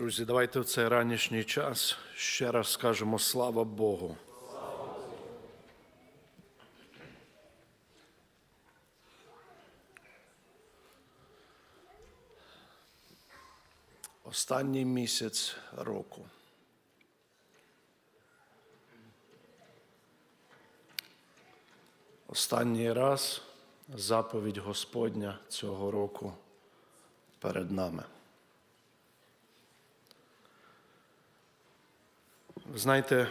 Друзі, давайте в цей ранішній час ще раз скажемо слава Богу. Останній місяць року. Останній раз заповідь Господня цього року перед нами. Знаєте,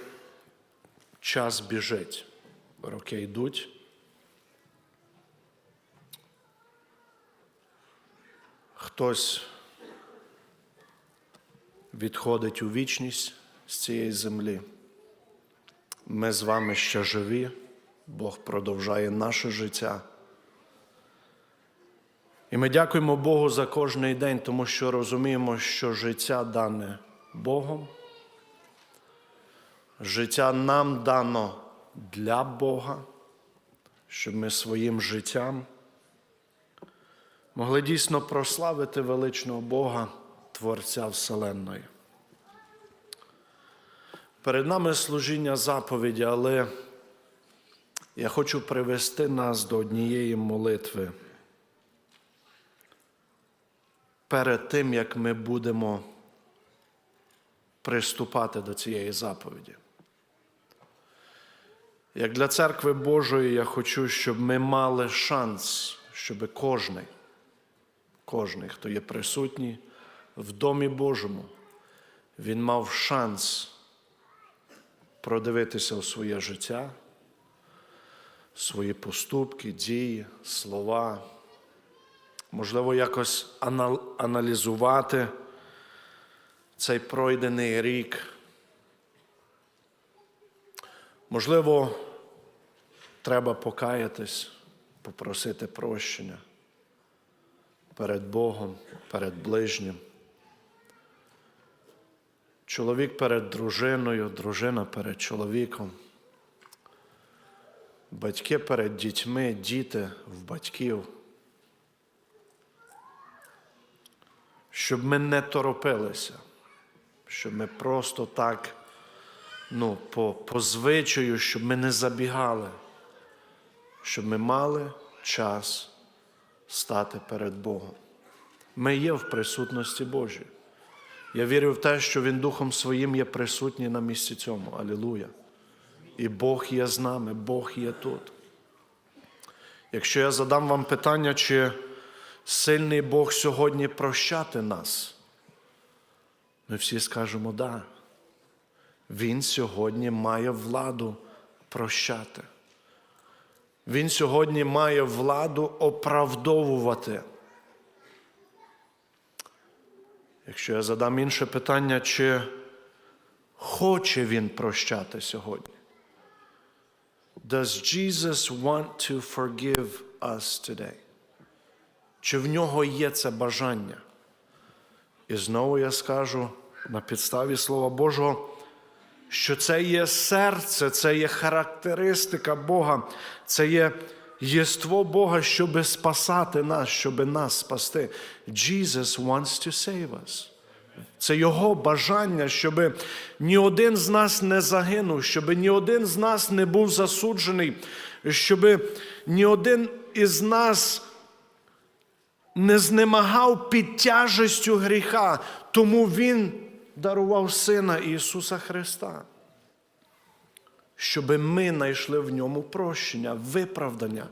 час біжить, роки йдуть. Хтось відходить у вічність з цієї землі. Ми з вами ще живі, Бог продовжує наше життя. І ми дякуємо Богу за кожний день, тому що розуміємо, що життя дане Богом. Життя нам дано для Бога, щоб ми своїм життям могли дійсно прославити величного Бога, Творця Вселенної. Перед нами служіння заповіді, але я хочу привести нас до однієї молитви. Перед тим, як ми будемо приступати до цієї заповіді. Як для церкви Божої я хочу, щоб ми мали шанс, щоб кожний, кожний, хто є присутній в Домі Божому, він мав шанс продивитися у своє життя, свої поступки, дії, слова, можливо, якось аналізувати цей пройдений рік. Можливо, треба покаятись, попросити прощення перед Богом, перед ближнім. Чоловік перед дружиною, дружина перед чоловіком, батьки перед дітьми, діти в батьків. Щоб ми не торопилися, щоб ми просто так ну, по, по звичаю, щоб ми не забігали, щоб ми мали час стати перед Богом. Ми є в присутності Божій. Я вірю в те, що Він Духом Своїм є присутній на місці цьому. Алілуя. І Бог є з нами, Бог є тут. Якщо я задам вам питання, чи сильний Бог сьогодні прощати нас, ми всі скажемо да. Він сьогодні має владу прощати. Він сьогодні має владу оправдовувати. Якщо я задам інше питання, чи хоче він прощати сьогодні? Does Jesus want to forgive us today? Чи в нього є це бажання? І знову я скажу на підставі Слова Божого що це є серце, це є характеристика Бога, це є єство Бога, щоб спасати нас, щоб нас спасти. Jesus wants to save us. Це Його бажання, щоб ні один з нас не загинув, щоб ні один з нас не був засуджений, щоб ні один із нас не знемагав під тяжестю гріха, тому Він дарував Сина Ісуса Христа, щоб ми знайшли в ньому прощення, виправдання,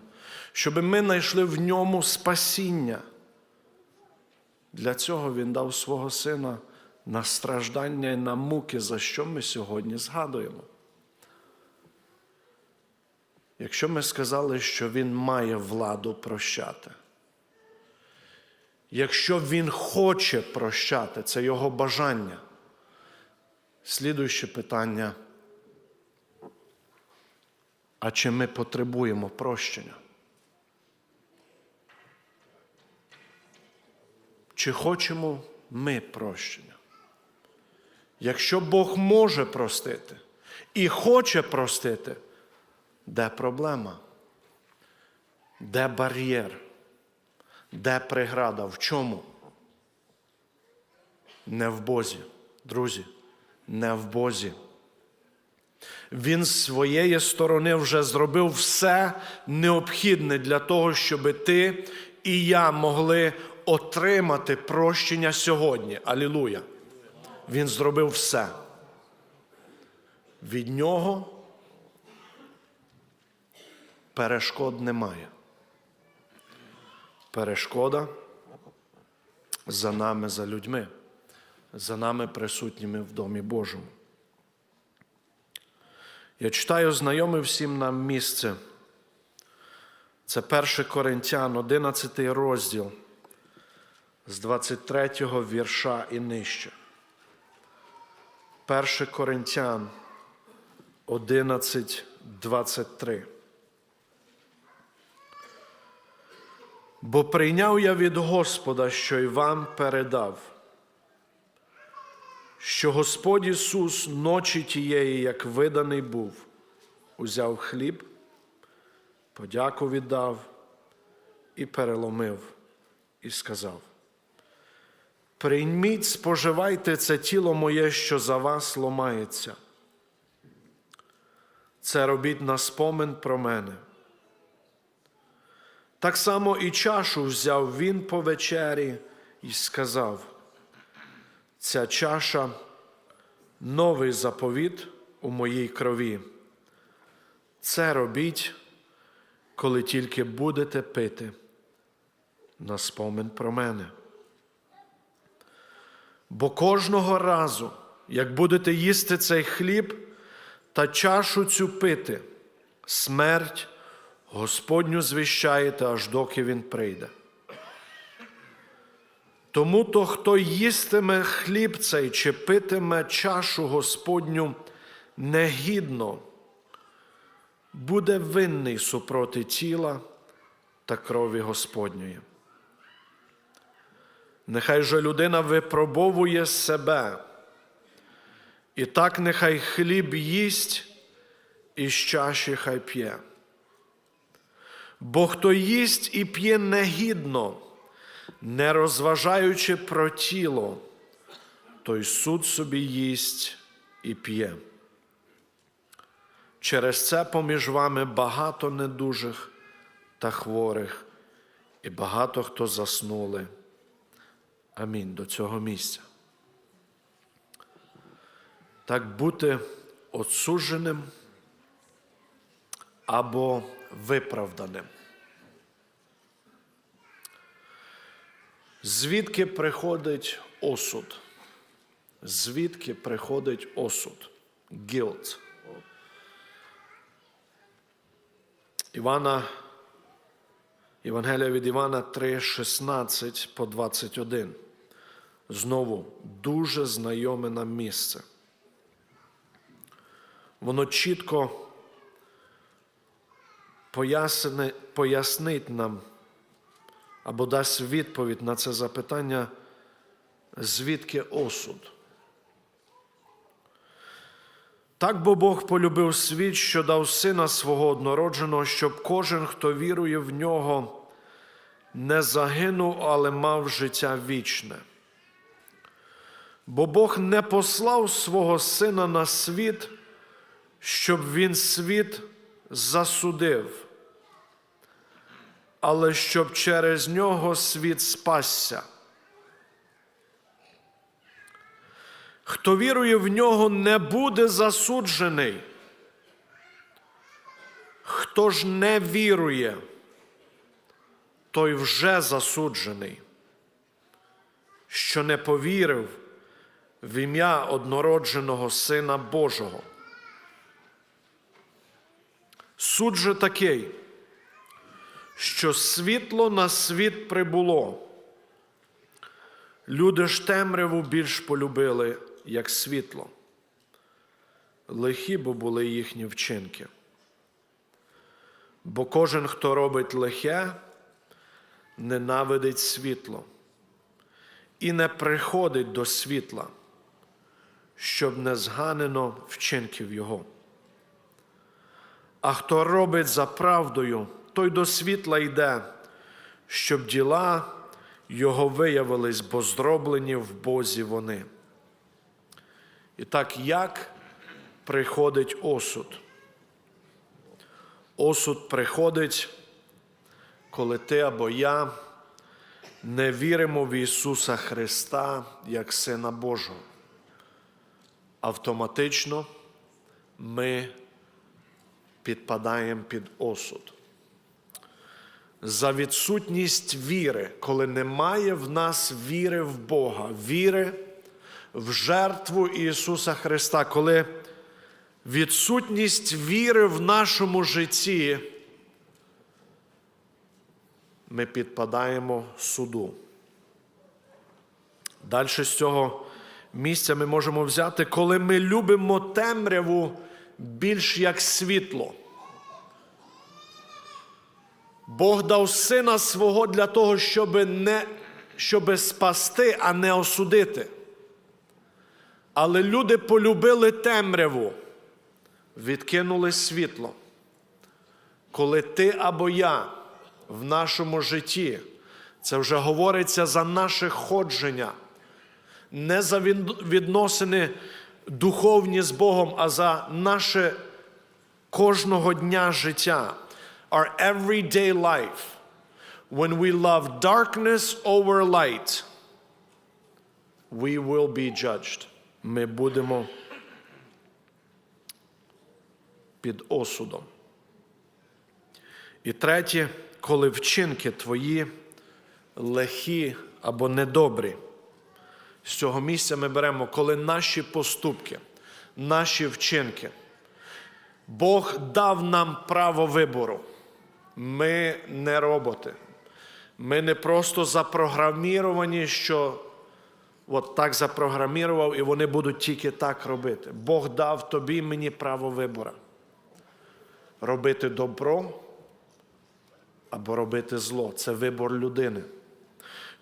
щоб ми знайшли в ньому спасіння. Для цього Він дав свого Сина на страждання і на муки, за що ми сьогодні згадуємо. Якщо ми сказали, що Він має владу прощати, якщо Він хоче прощати, це Його бажання. Слідуюче питання. А чи ми потребуємо прощення? Чи хочемо ми прощення? Якщо Бог може простити і хоче простити, де проблема? Де бар'єр? Де преграда? В чому? Не в Бозі, друзі, не в Бозі. Він з своєї сторони вже зробив все необхідне для того, щоб ти і я могли отримати прощення сьогодні. Алілуя. Він зробив все. Від нього перешкод немає. Перешкода за нами, за людьми, за нами присутніми в Домі Божому. Я читаю знайоме всім нам місце. Це 1 Коринтян, 11 розділ з 23 вірша і нижче. 1 Коринтян 11, 23. Бо прийняв я від Господа, що й вам передав, що Господь Ісус ночі тієї, як виданий був, узяв хліб, подяку віддав і переломив, і сказав: Прийміть, споживайте це тіло моє, що за вас ломається. Це робіть на спомин про мене. Так само і чашу взяв він по вечері і сказав: ця чаша новий заповіт у моїй крові. Це робіть, коли тільки будете пити на спомин про мене. Бо кожного разу, як будете їсти цей хліб та чашу цю пити, смерть Господню звіщаєте, аж доки він прийде. Тому то, хто їстиме хліб цей чи питиме чашу Господню негідно, буде винний супроти тіла та крові Господньої. Нехай же людина випробовує себе, і так нехай хліб їсть і з чаші хай п'є. Бо хто їсть і п'є негідно, не розважаючи про тіло, той суд собі їсть і п'є. Через це поміж вами багато недужих та хворих, і багато хто заснули. Амінь. До цього місця. Так бути отсудженим або виправданим. Звідки приходить осуд? Звідки приходить осуд? Guilt. Івана, Євангелія від Івана 3, 16 по 21. Знову дуже знайоме нам місце. Воно чітко поясни, пояснить нам або дасть відповідь на це запитання, звідки осуд. Так бо Бог полюбив світ, що дав сина свого однородженого, щоб кожен, хто вірує в нього, не загинув, але мав життя вічне. Бо Бог не послав свого сина на світ, щоб він світ засудив, але щоб через нього світ спасся. Хто вірує в нього, не буде засуджений. Хто ж не вірує, той вже засуджений, що не повірив в ім'я однородженого Сина Божого. Суд же такий, що світло на світ прибуло. Люди ж темряву більш полюбили, як світло. Лихі бо були їхні вчинки. Бо кожен, хто робить лихе, ненавидить світло і не приходить до світла, щоб не зганено вчинків його. А хто робить за правдою, той до світла йде, щоб діла Його виявились, бо зроблені в Бозі вони. І так, як приходить осуд? Осуд приходить, коли ти або я не віримо в Ісуса Христа як Сина Божого. Автоматично ми підпадаємо під осуд. За відсутність віри, коли немає в нас віри в Бога, віри в жертву Ісуса Христа, коли відсутність віри в нашому житті, ми підпадаємо суду. Далі з цього місця ми можемо взяти, коли ми любимо темряву більш як світло. Бог дав сина свого для того, щоб не щоб спасти, а не осудити. Але люди полюбили темряву, відкинули світло. Коли ти або я в нашому житті, це вже говориться за наше ходження, не за відносини духовні з Богом, а за наше кожного дня життя. Our everyday life, when we love darkness over light, we will be judged. Ми будемо під осудом. І третє, коли вчинки твої лихі або недобрі. З цього місця ми беремо, коли наші поступки, наші вчинки. Бог дав нам право вибору. Ми не роботи. Ми не просто запрограміровані, що от так запрограмірував, і вони будуть тільки так робити. Бог дав тобі мені право вибору. Робити добро або робити зло. Це вибор людини.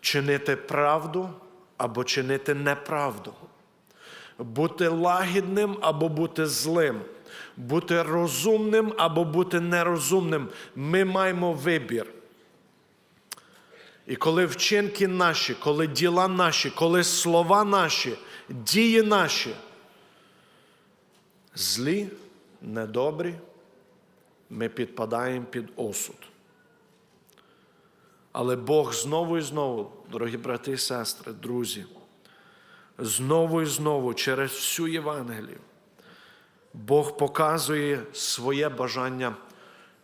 Чинити правду або чинити неправду. Бути лагідним або бути злим. Бути розумним або бути нерозумним. Ми маємо вибір. І коли вчинки наші, коли діла наші, коли слова наші, дії наші, злі, недобрі, ми підпадаємо під осуд. Але Бог знову і знову, дорогі брати і сестри, друзі, знову і знову через всю Євангелію, Бог показує своє бажання,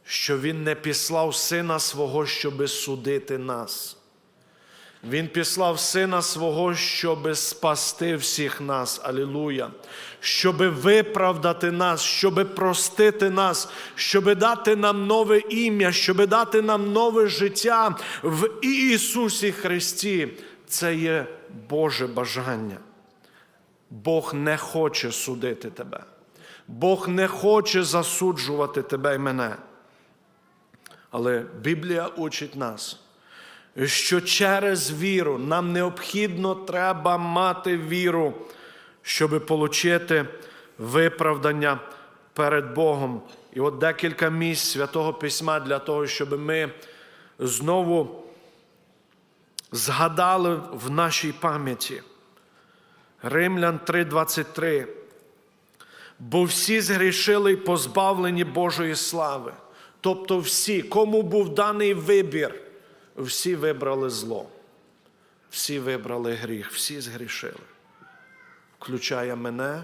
що Він не післав Сина свого, щоби судити нас. Він післав Сина свого, щоби спасти всіх нас, Алілуя, щоби виправдати нас, щоби простити нас, щоби дати нам нове ім'я, щоби дати нам нове життя в Ісусі Христі. Це є Боже бажання. Бог не хоче судити тебе. Бог не хоче засуджувати тебе і мене. Але Біблія учить нас що через віру нам необхідно треба мати віру, щоб отримати виправдання перед Богом. І от декілька місць святого письма для того, щоб ми знову згадали в нашій пам'яті. Римлян 3:23. Бо всі згрішили і позбавлені Божої слави. Тобто всі, кому був даний вибір всі вибрали зло, всі вибрали гріх, всі згрішили. Включає мене,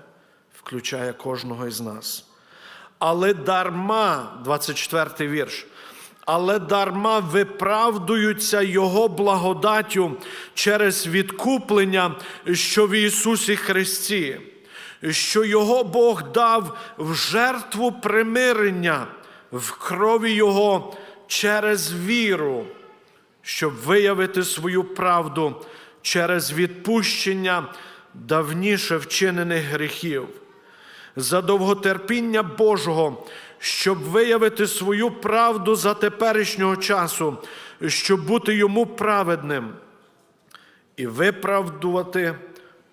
включає кожного із нас. Але дарма, 24 вірш, але дарма виправдуються Його благодаттю через відкуплення, що в Ісусі Христі, що Його Бог дав в жертву примирення в крові Його через віру щоб виявити свою правду через відпущення давніше вчинених гріхів, за довготерпіння Божого, щоб виявити свою правду за теперішнього часу, щоб бути йому праведним і виправдувати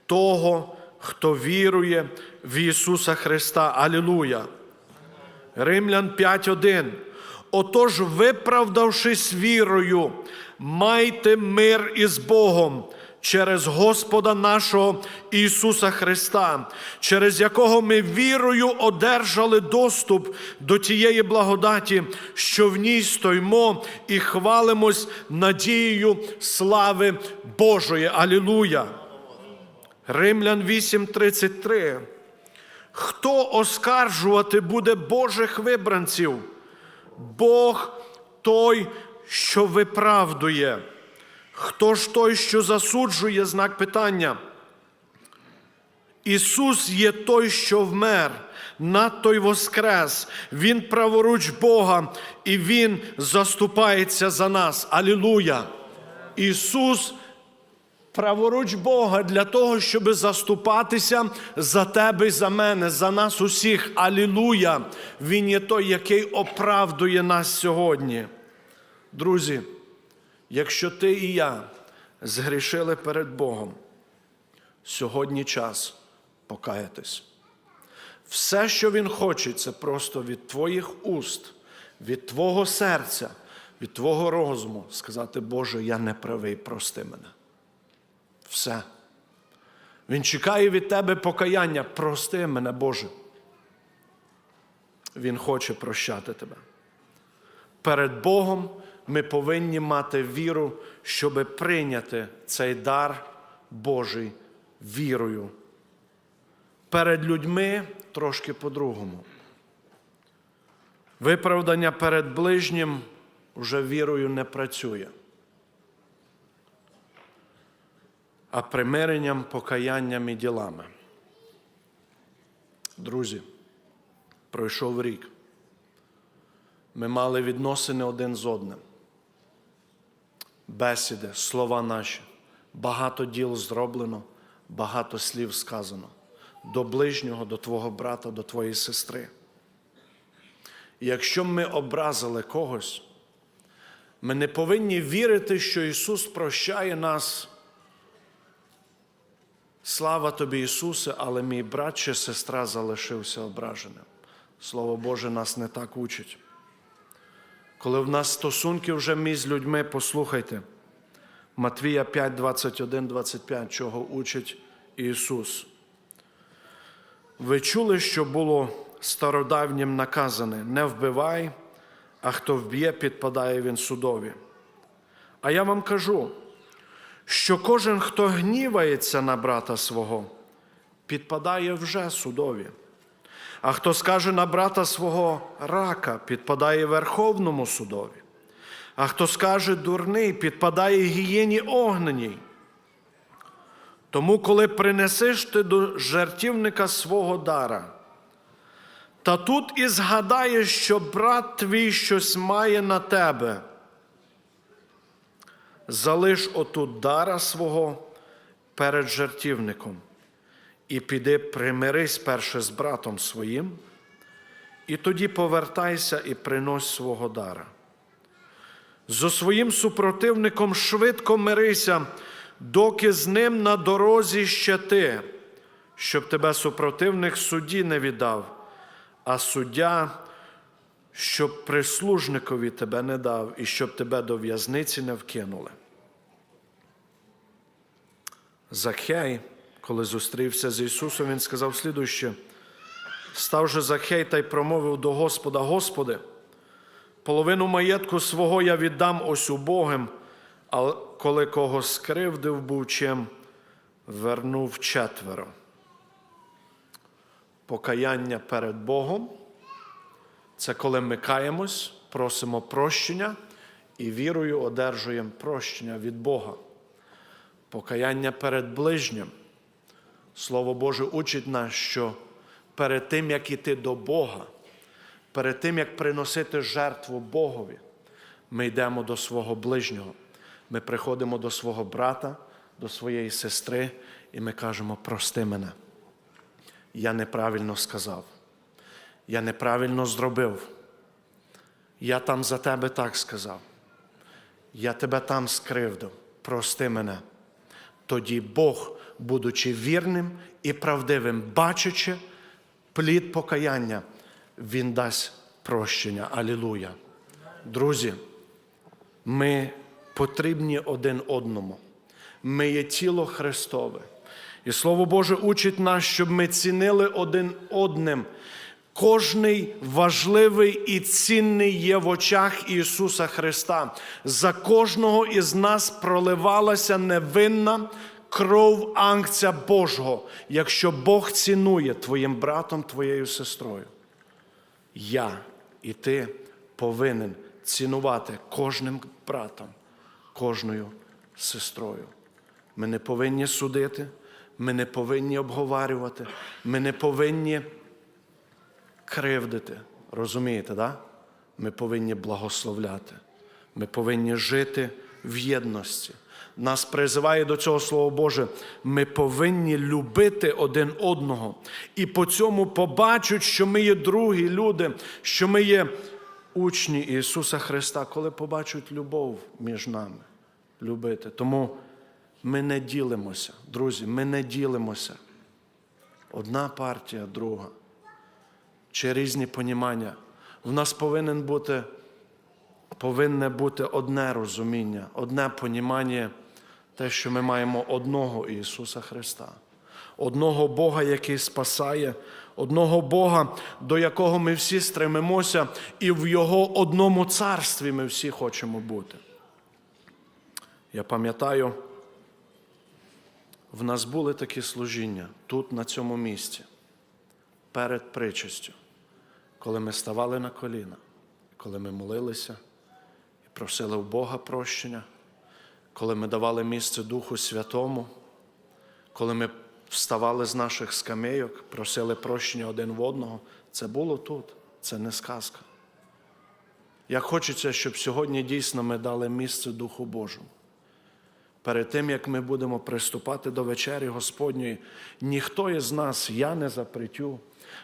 того, хто вірує в Ісуса Христа. Алілуя! Римлян 5.1 Отож, виправдавшись вірою, майте мир із Богом через Господа нашого Ісуса Христа, через якого ми вірою одержали доступ до тієї благодаті, що в ній стоїмо і хвалимось надією слави Божої. Алілуя! Римлян 8:33. Хто оскаржувати буде Божих вибранців? Бог той, що виправдує. Хто ж той, що засуджує знак питання? Ісус є той, що вмер, надто й воскрес. Він праворуч Бога, і Він заступається за нас. Алілуя! Ісус праворуч Бога для того, щоб заступатися за тебе і за мене, за нас усіх. Алілуя! Він є той, який оправдує нас сьогодні. Друзі, якщо ти і я згрішили перед Богом, сьогодні час покаятись. Все, що Він хоче, це просто від твоїх уст, від твого серця, від твого розуму сказати, Боже, я не правий, прости мене. Все. Він чекає від тебе покаяння. Прости мене, Боже. Він хоче прощати тебе. Перед Богом ми повинні мати віру, щоб прийняти цей дар Божий вірою. Перед людьми трошки по-другому. Виправдання перед ближнім вже вірою не працює. А примиренням, покаянням і ділами. Друзі, пройшов рік. Ми мали відносини один з одним. Бесіди, слова наші, багато діл зроблено, багато слів сказано до ближнього, до твого брата, до твоєї сестри. І якщо ми образили когось, ми не повинні вірити, що Ісус прощає нас. Слава тобі, Ісусе, але мій брат чи сестра залишився ображеним. Слово Боже нас не так учить. Коли в нас стосунки вже між людьми, послухайте, Матвія 5, 21, 25, чого учить Ісус. Ви чули, що було стародавнім наказане: не вбивай, а хто вб'є, підпадає він судові. А я вам кажу, що кожен, хто гнівається на брата свого, підпадає вже судові. А хто скаже на брата свого рака, підпадає Верховному судові. А хто скаже дурний, підпадає гієні огненій. Тому, коли принесеш ти до жертівника свого дара, та тут і згадаєш, що брат твій щось має на тебе залиш отут дара свого перед жертівником і піди примирись перше з братом своїм, і тоді повертайся і принось свого дара. Зо своїм супротивником швидко мирися, доки з ним на дорозі ще ти, щоб тебе супротивник судді не віддав, а суддя щоб прислужникові тебе не дав і щоб тебе до в'язниці не вкинули. Захей, коли зустрівся з Ісусом, Він сказав слідуще, став же Захей та й промовив до Господа, Господи, половину маєтку свого я віддам ось убогим, а коли кого скривдив був чим, вернув четверо. Покаяння перед Богом. Це коли ми каємось, просимо прощення і вірою одержуємо прощення від Бога. Покаяння перед ближнім. Слово Боже учить нас, що перед тим, як іти до Бога, перед тим, як приносити жертву Богові, ми йдемо до свого ближнього. Ми приходимо до свого брата, до своєї сестри, і ми кажемо, прости мене. Я неправильно сказав. Я неправильно зробив. Я там за тебе так сказав. Я тебе там скривдив. Прости мене. Тоді Бог, будучи вірним і правдивим, бачачи плід покаяння, Він дасть прощення. Алілуя. Друзі, ми потрібні один одному. Ми є тіло Христове. І Слово Боже учить нас, щоб ми цінили один одним. Кожний важливий і цінний є в очах Ісуса Христа. За кожного із нас проливалася невинна кров ангця Божого, якщо Бог цінує твоїм братом, твоєю сестрою. Я і ти повинен цінувати кожним братом, кожною сестрою. Ми не повинні судити, ми не повинні обговорювати, ми не повинні кривдити. Розумієте, да? Ми повинні благословляти. Ми повинні жити в єдності. Нас призиває до цього Слово Боже. Ми повинні любити один одного. І по цьому побачать, що ми є другі люди, що ми є учні Ісуса Христа, коли побачать любов між нами. Любити. Тому ми не ділимося, друзі, ми не ділимося. Одна партія, друга. Чи різні понімання. В нас повинен бути, повинне бути одне розуміння, одне понімання, те, що ми маємо одного Ісуса Христа, одного Бога, який спасає, одного Бога, до якого ми всі стремимося, і в Його одному царстві ми всі хочемо бути. Я пам'ятаю, в нас були такі служіння тут, на цьому місці, перед причастю, коли ми ставали на коліна, коли ми молилися і просили в Бога прощення, коли ми давали місце Духу Святому, коли ми вставали з наших скамейок, просили прощення один в одного, це було тут, це не сказка. Як хочеться, щоб сьогодні дійсно ми дали місце Духу Божому. Перед тим, як ми будемо приступати до вечері Господньої, ніхто із нас, я не запретю,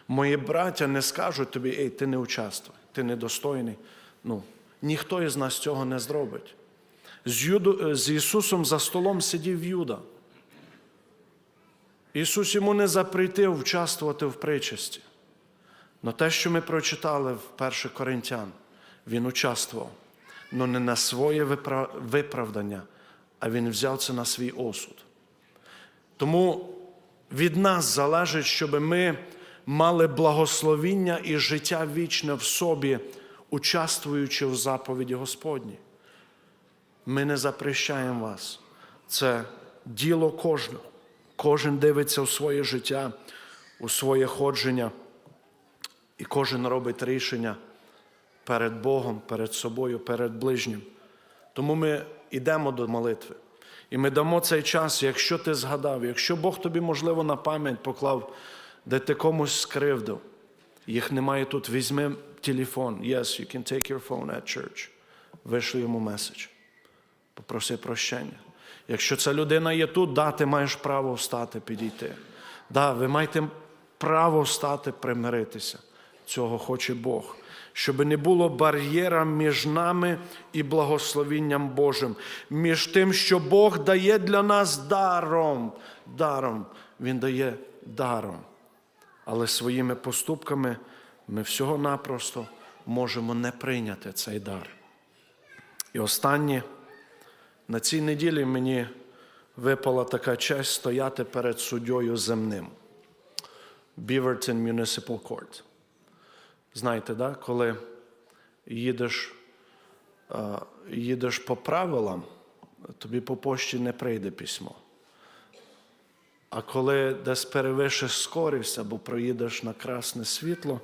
мої браття не скажуть тобі, ей, ти не участвуй, ти недостойний. Ну, ніхто із нас цього не зробить. З, Юду, з Ісусом за столом сидів Юда. Ісус йому не запретив участвувати в причасті. Но те, що ми прочитали в 1 Коринтян, він участвував, але не на своє виправдання, а він взяв це на свій осуд. Тому від нас залежить, щоб ми мали благословіння і життя вічне в собі, участвуючи в заповіді Господній. Ми не запрещаємо вас. Це діло кожного. Кожен дивиться у своє життя, у своє ходження, і кожен робить рішення перед Богом, перед собою, перед ближнім. Тому ми йдемо до молитви. І ми дамо цей час, якщо ти згадав, якщо Бог тобі, можливо, на пам'ять поклав, де ти комусь скривдив, їх немає тут, візьми телефон. Yes, you can take your phone at church. Вишли йому меседж. Попроси прощення. Якщо ця людина є тут, да, ти маєш право встати, підійти. Да, ви маєте право встати, примиритися. Цього хоче Бог. Щоб не було бар'єра між нами і благословінням Божим, між тим, що Бог дає для нас даром. Даром. Він дає даром. Але своїми поступками ми всього-напросто можемо не прийняти цей дар. І останнє. На цій неділі мені випала така честь стояти перед суддєю земним. Beaverton Municipal Court. Знаєте, да? коли їдеш, їдеш по правилам, тобі по пошті не прийде письмо. А коли десь перевишиш скорість або проїдеш на красне світло,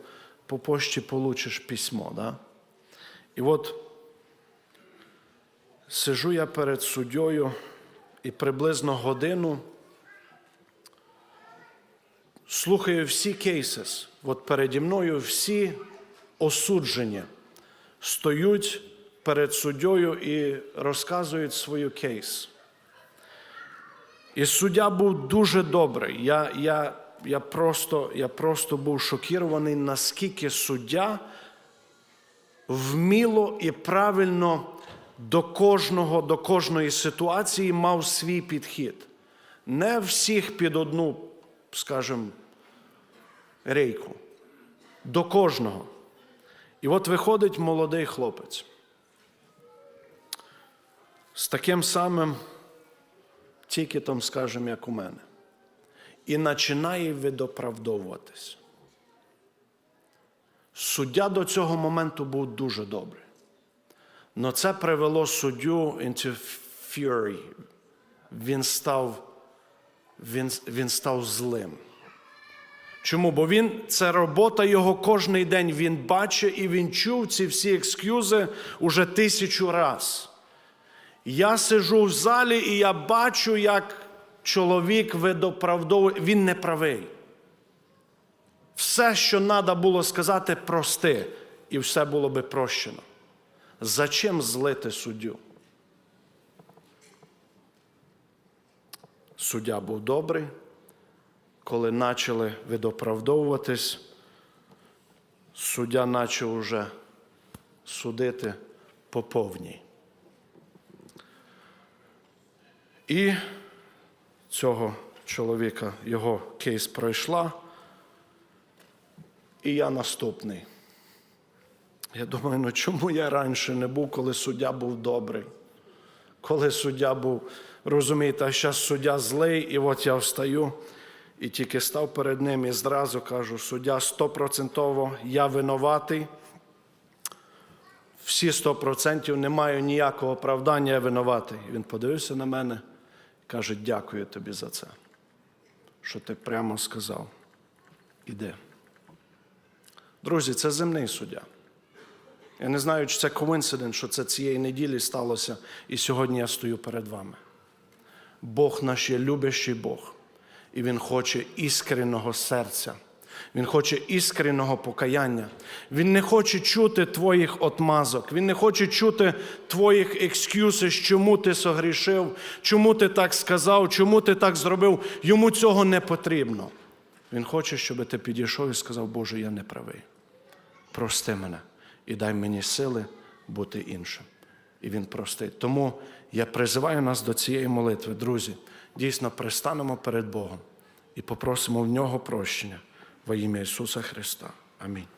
по пошті получиш письмо. Да? І от Сижу я перед суддєю і приблизно годину слухаю всі кейси. От переді мною всі осудження стоють перед суддєю і розказують свою кейс. І суддя був дуже добрий. Я, я, я, просто, я просто був шокірований, наскільки суддя вміло і правильно до кожного, до кожної ситуації мав свій підхід. Не всіх під одну, скажімо, рейку. До кожного. І от виходить молодий хлопець. з таким самим тікетом, скажімо, як у мене, і починає відоправдовуватись. Суддя до цього моменту був дуже добрий. Но це привело суддю into fury. Він став, він, він став злим. Чому? Бо він, це робота його кожний день. Він бачить і він чув ці всі екскюзи уже тисячу раз. Я сижу в залі і я бачу, як чоловік видоправдовує. Він не правий. Все, що треба було сказати, прости, і все було би прощено. Зачем злити суддю? Суддя був добрий, коли почали видоправдовуватись, суддя почав уже судити по повній. І цього чоловіка його кейс пройшла, і я наступний. Я думаю, ну чому я раніше не був, коли суддя був добрий? Коли суддя був, розумієте, а зараз суддя злий, і от я встаю і тільки став перед ним і зразу кажу, суддя стопроцентово, я винуватий. Всі сто процентів не маю ніякого оправдання, я винуватий. І він подивився на мене каже, дякую тобі за це, що ти прямо сказав. Іди. Друзі, це земний суддя. Я не знаю, чи це коінцидент, що це цієї неділі сталося, і сьогодні я стою перед вами. Бог наш є любящий Бог, і Він хоче іскреного серця. Він хоче іскреного покаяння. Він не хоче чути твоїх отмазок. Він не хоче чути твоїх екскюзів, чому ти согрішив, чому ти так сказав, чому ти так зробив. Йому цього не потрібно. Він хоче, щоб ти підійшов і сказав, Боже, я не правий. Прости мене і дай мені сили бути іншим. І Він простить. Тому я призиваю нас до цієї молитви, друзі. Дійсно, пристанемо перед Богом і попросимо в нього прощення во имя Ісуса Христа. Амінь.